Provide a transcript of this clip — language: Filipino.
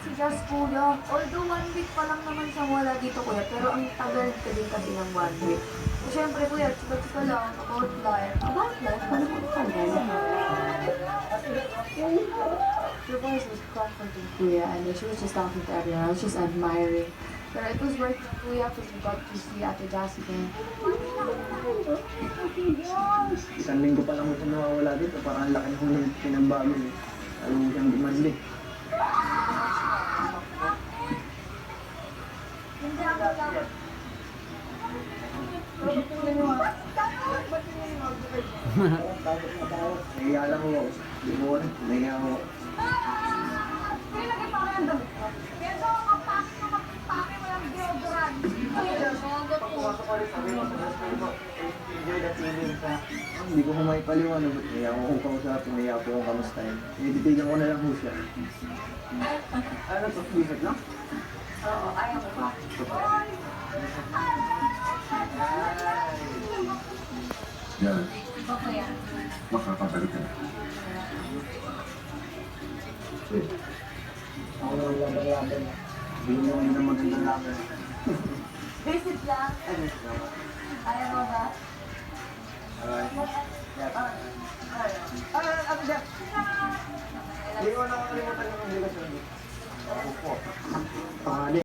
kuya. Although one week pa lang naman siyang wala dito kuya, pero ang tagal ka din kasi ng one week. So, syempre kuya, chika-chika lang about life. About life? Ano kung tagal? Your voice was comforting kuya and she was just talking to everyone. I was just admiring. Pero it was worth it kuya because we got to see Ate Jas again. Isang linggo pa lang siya nawawala dito. Parang ang laki ng pinagbago eh. Alam mo siyang demande. Nahiya lang mo rin. Nahiya ako. Hindi ko kumay paliwanag. Nahiya ako kung kausapin. Nahiya ako kung kamustahin. Tinititigan ko na lang po siya. Ano to? Bisit lang? Oo, ayaw ko pa. Yan, Okay. ka na. Ako lang laban-laban. Mo ng magandang laban. Visit lang. Ayaw mo ba? Alright. Yes. Ah, ano siya? Hindi ko na nakalimutan yung obligasyon. Ako po. Pangali.